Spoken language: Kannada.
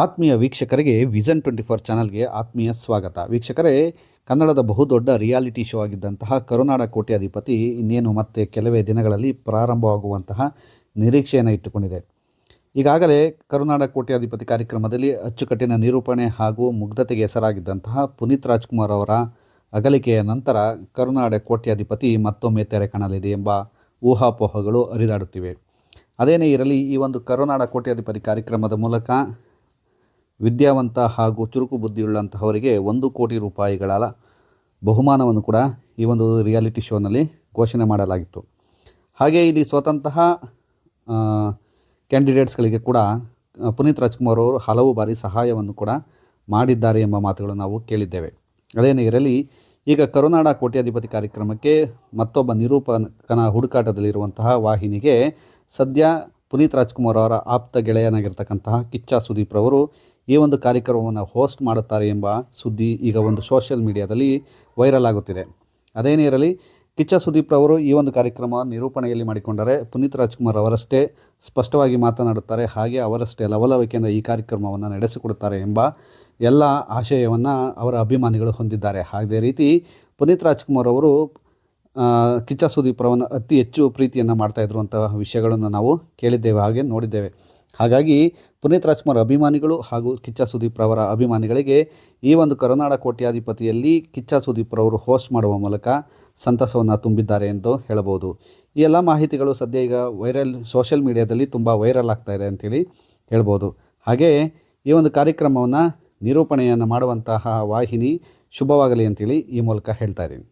ಆತ್ಮೀಯ ವೀಕ್ಷಕರಿಗೆ ವಿಜನ್ ಟ್ವೆಂಟಿ ಫೋರ್ ಚಾನಲ್ಗೆ ಆತ್ಮೀಯ ಸ್ವಾಗತ. ವೀಕ್ಷಕರೇ, ಕನ್ನಡದ ಬಹುದೊಡ್ಡ ರಿಯಾಲಿಟಿ ಶೋ ಆಗಿದ್ದಂತಹ ಕರುನಾಡ ಕೋಟ್ಯಾಧಿಪತಿ ಇನ್ನೇನು ಮತ್ತೆ ಕೆಲವೇ ದಿನಗಳಲ್ಲಿ ಪ್ರಾರಂಭವಾಗುವಂತಹ ನಿರೀಕ್ಷೆಯನ್ನು ಇಟ್ಟುಕೊಂಡಿದೆ. ಈಗಾಗಲೇ ಕರುನಾಡ ಕೋಟ್ಯಾಧಿಪತಿ ಕಾರ್ಯಕ್ರಮದಲ್ಲಿ ಅಚ್ಚುಕಟ್ಟಿನ ನಿರೂಪಣೆ ಹಾಗೂ ಮುಗ್ಧತೆಗೆ ಹೆಸರಾಗಿದ್ದಂತಹ ಪುನೀತ್ ರಾಜ್ಕುಮಾರ್ ಅವರ ಅಗಲಿಕೆಯ ನಂತರ ಕರುನಾಡ ಕೋಟ್ಯಾಧಿಪತಿ ಮತ್ತೊಮ್ಮೆ ತೆರೆ ಕಾಣಲಿದೆ ಎಂಬ ಊಹಾಪೋಹಗಳು ಹರಿದಾಡುತ್ತಿವೆ. ಅದೇನೇ ಇರಲಿ, ಈ ಒಂದು ಕರುನಾಡ ಕೋಟ್ಯಾಧಿಪತಿ ಕಾರ್ಯಕ್ರಮದ ಮೂಲಕ ವಿದ್ಯಾವಂತ ಹಾಗೂ ಚುರುಕು ಬುದ್ಧಿಯುಳ್ಳಂತಹವರಿಗೆ ಒಂದು ಕೋಟಿ ರೂಪಾಯಿಗಳ ಬಹುಮಾನವನ್ನು ಕೂಡ ಈ ಒಂದು ರಿಯಾಲಿಟಿ ಶೋನಲ್ಲಿ ಘೋಷಣೆ ಮಾಡಲಾಗಿತ್ತು. ಹಾಗೆ ಇಲ್ಲಿ ಸ್ವತಂತಹ ಕ್ಯಾಂಡಿಡೇಟ್ಸ್ಗಳಿಗೆ ಕೂಡ ಪುನೀತ್ ರಾಜ್ಕುಮಾರ್ ಅವರು ಹಲವು ಬಾರಿ ಸಹಾಯವನ್ನು ಕೂಡ ಮಾಡಿದ್ದಾರೆ ಎಂಬ ಮಾತುಗಳು ನಾವು ಕೇಳಿದ್ದೇವೆ. ಅದೇನೇ ಇರಲಿ ಈಗ ಕರುನಾಡ ಕೋಟ್ಯಾಧಿಪತಿ ಕಾರ್ಯಕ್ರಮಕ್ಕೆ ಮತ್ತೊಬ್ಬ ನಿರೂಪಕನ ಹುಡುಕಾಟದಲ್ಲಿರುವಂತಹ ವಾಹಿನಿಗೆ ಸದ್ಯ ಪುನೀತ್ ರಾಜ್ಕುಮಾರ್ ಅವರ ಆಪ್ತ ಗೆಳೆಯನಾಗಿರ್ತಕ್ಕಂತಹ ಕಿಚ್ಚ ಸುದೀಪ್ ರವರು ಈ ಒಂದು ಕಾರ್ಯಕ್ರಮವನ್ನು ಹೋಸ್ಟ್ ಮಾಡುತ್ತಾರೆ ಎಂಬ ಸುದ್ದಿ ಈಗ ಒಂದು ಸೋಷಿಯಲ್ ಮೀಡಿಯಾದಲ್ಲಿ ವೈರಲ್ ಆಗುತ್ತಿದೆ. ಅದೇನೇ ಇರಲಿ ಕಿಚ್ಚ ಸುದೀಪ್ ರವರು ಈ ಒಂದು ಕಾರ್ಯಕ್ರಮ ನಿರೂಪಣೆಯಲ್ಲಿ ಮಾಡಿಕೊಂಡರೆ ಪುನೀತ್ ರಾಜ್ಕುಮಾರ್ ಅವರಷ್ಟೇ ಸ್ಪಷ್ಟವಾಗಿ ಮಾತನಾಡುತ್ತಾರೆ, ಹಾಗೆ ಅವರಷ್ಟೇ ಲವಲವಿಕೆಯಿಂದ ಈ ಕಾರ್ಯಕ್ರಮವನ್ನು ನಡೆಸಿಕೊಡುತ್ತಾರೆ ಎಂಬ ಎಲ್ಲ ಆಶಯವನ್ನು ಅವರ ಅಭಿಮಾನಿಗಳು ಹೊಂದಿದ್ದಾರೆ. ಅದೇ ರೀತಿ ಪುನೀತ್ ರಾಜ್ಕುಮಾರ್ ಅವರು ಕಿಚ್ಚ ಸುದೀಪ್ ರವನ್ನ ಅತಿ ಹೆಚ್ಚು ಪ್ರೀತಿಯನ್ನು ಮಾಡ್ತಾಯಿದ್ರು ಅಂತಹ ವಿಷಯಗಳನ್ನು ನಾವು ಕೇಳಿದ್ದೇವೆ, ಹಾಗೆ ನೋಡಿದ್ದೇವೆ. ಹಾಗಾಗಿ ಪುನೀತ್ ರಾಜ್ಕುಮಾರ್ ಅಭಿಮಾನಿಗಳು ಹಾಗೂ ಕಿಚ್ಚ ಸುದೀಪ್ ರವರ ಅಭಿಮಾನಿಗಳಿಗೆ ಈ ಒಂದು ಕರುನಾಡ ಕೋಟ್ಯಾಧಿಪತಿಯಲ್ಲಿ ಕಿಚ್ಚ ಸುದೀಪ್ರವರು ಹೋಸ್ಟ್ ಮಾಡುವ ಮೂಲಕ ಸಂತಸವನ್ನು ತುಂಬಿದ್ದಾರೆ ಎಂದು ಹೇಳಬಹುದು. ಈ ಎಲ್ಲ ಮಾಹಿತಿಗಳು ಸದ್ಯ ಈಗ ವೈರಲ್, ಸೋಷಿಯಲ್ ಮೀಡಿಯಾದಲ್ಲಿ ತುಂಬ ವೈರಲ್ ಆಗ್ತಾ ಇದೆ ಅಂತೇಳಿ ಹೇಳ್ಬೋದು. ಹಾಗೆಯೇ ಈ ಒಂದು ಕಾರ್ಯಕ್ರಮವನ್ನು ನಿರೂಪಣೆಯನ್ನು ಮಾಡುವಂತಹ ವಾಹಿನಿ ಶುಭವಾಗಲಿ ಅಂತೇಳಿ ಈ ಮೂಲಕ ಹೇಳ್ತಾ ಇದ್ದೀನಿ.